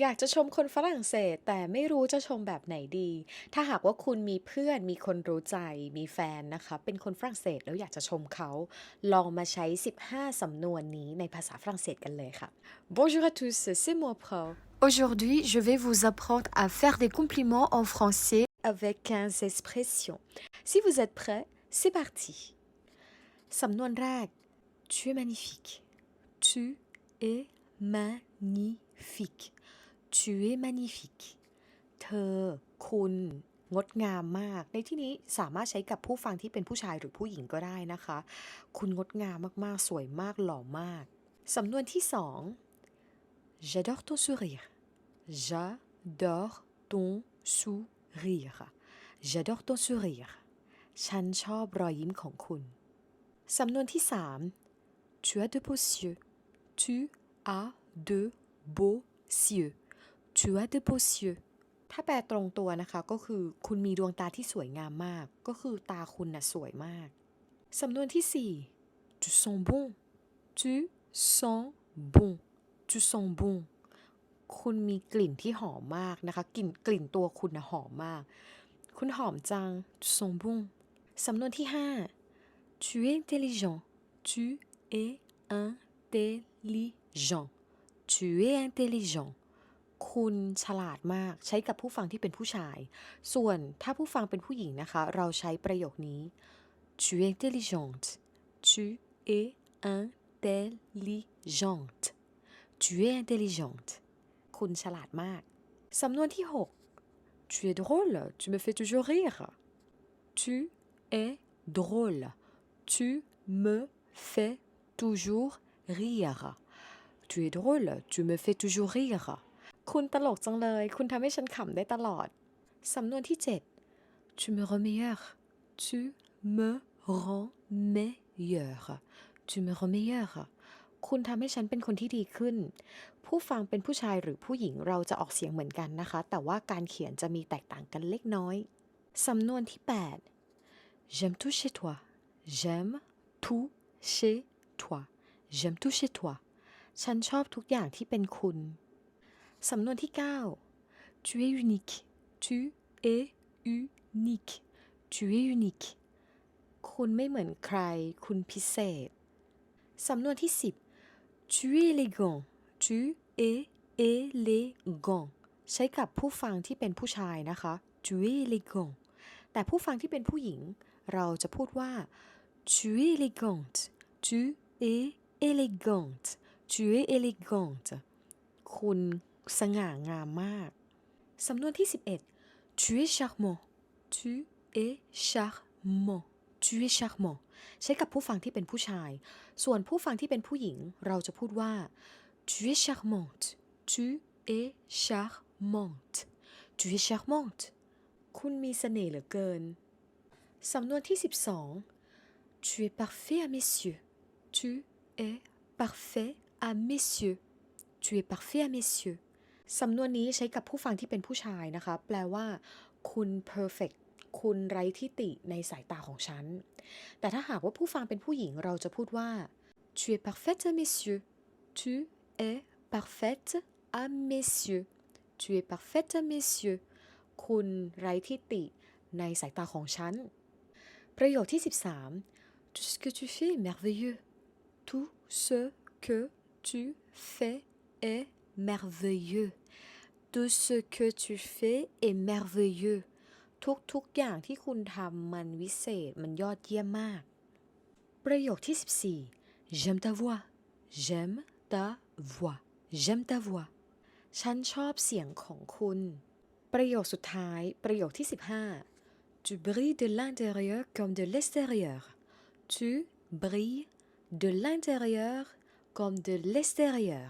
อยากจะชมคนฝรั่งเศสแต่ไม่รู้จะชมแบบไหนดี ถ้าหากว่าคุณมีเพื่อนมีคนรู้ใจมีแฟนนะคะ เป็นคนฝรั่งเศสแล้วอยากจะชมเขา ลองมาใช้ 15 สำนวนนี้ในภาษาฝรั่งเศสกันเลยค่ะ Bonjour à tous c'est moi Pro Aujourd'hui, je vais vous apprendre à faire des compliments en français. avec 15 expressions si vous êtes prêts c'est parti สำนวนแรก tu es magnifique tu es magnifique tu es magnifique เธอ คุณ งดงามมาก ในที่นี้สามารถใช้กับผู้ฟังที่เป็นผู้ชายหรือผู้หญิงก็ได้นะคะ คุณงดงามมากๆ สวยมากหล่อมาก สำนวนที่สอง j'adore ton sourire j'adore ton sourire j'adore ton sourire ฉันชอบรอยยิ้มของคุณ สำนวนที่สาม tu as de beaux yeux tu as de beaux yeux tu as de beaux yeux ถ้าแปลตรงตัวนะคะก็คือคุณมีดวงตาที่สวยงามมาก ก็คือตาคุณน่ะสวยมาก สำนวนที่สี่ tu sens bon tu sens bon tu sens bon คุณมีกลิ่นที่หอมมากนะคะ กลิ่นกลิ่นตัวคุณนะหอมมาก คุณหอมจัง tu sens bon สำนวนที่ห้า tu es intelligent tu es intelligent tu es intelligent คุณฉลาดมากใช้กับผู้ฟังที่เป็นผู้ชาย ส่วนถ้าผู้ฟังเป็นผู้หญิงนะคะ เราใช้ประโยคนี้ tu es intelligente tu es intelligente tu es intelligente คุณฉลาดมาก สำนวนที่ 6 tu es drôle tu me fais toujours rire tu es drôle tu me fais toujours rire tu es drôle tu me fais toujours rire คุณตลกจังเลย คุณทำให้ฉันขำได้ตลอด สำนวนที่ 7 tu me rends meilleur tu me rends meilleur tu me rends meilleur คุณทำให้ฉันเป็นคนที่ดีขึ้น ผู้ฟังเป็นผู้ชายหรือผู้หญิงเราจะออกเสียงเหมือนกันนะคะ แต่ว่าการเขียนจะมีแตกต่างกันเล็กน้อย สำนวนที่ 8 j'aime tout chez toi j'aime tout chez toi j'aime tout chez toi ฉันชอบทุกอย่างที่เป็นคุณ สำนวนที่ 9 tu es unique tu es unique tu es unique คุณไม่เหมือนใคร คุณพิเศษ สำนวนที่ 10 tu es élégant tu es élégant ใช้กับผู้ฟังที่เป็นผู้ชายนะคะ tu es élégant แต่ผู้ฟังที่เป็นผู้หญิง เราจะพูดว่า tu es élégante tu es élégante tu es élégante คุณ สง่างามมาก สำนวนที่ 11 tu es charmant tu es charmant tu es charmant ใช้กับผู้ฟังที่เป็นผู้ชาย ส่วนผู้ฟังที่เป็นผู้หญิง เราจะพูดว่า tu es charmante tu es charmante tu es charmante คุณมีเสน่ห์เหลือเกิน สำนวนที่ 12 tu es parfait à mes yeux tu es parfait à mes yeux tu es parfait à mes yeux สำนวนนี้ใช้กับผู้ฟังที่เป็นผู้ชายนะคะ แปลว่า คุณ perfect คุณไร้ที่ติในสายตาของฉัน แต่ถ้าหากว่าผู้ฟังเป็นผู้หญิงเราจะพูดว่า tu es parfaite à mes yeux tu es parfaite à mes yeux tu es parfaite à mes yeux คุณไร้ที่ติในสายตาของฉัน ประโยคที่ 13 tout ce que tu fais est merveilleux tout ce que tu fais est merveilleux tout ce que tu fais est merveilleux ทุกๆอย่างที่คุณทำมันวิเศษ มันยอดเยี่ยมมาก ประโยคที่ 14 j'aime ta voix j'aime ta voix j'aime ta voix ฉันชอบเสียงของคุณ ประโยคสุดท้าย ประโยคที่ 15 tu brilles de l'intérieur comme de l'extérieur tu brilles de l'intérieur comme de l'extérieur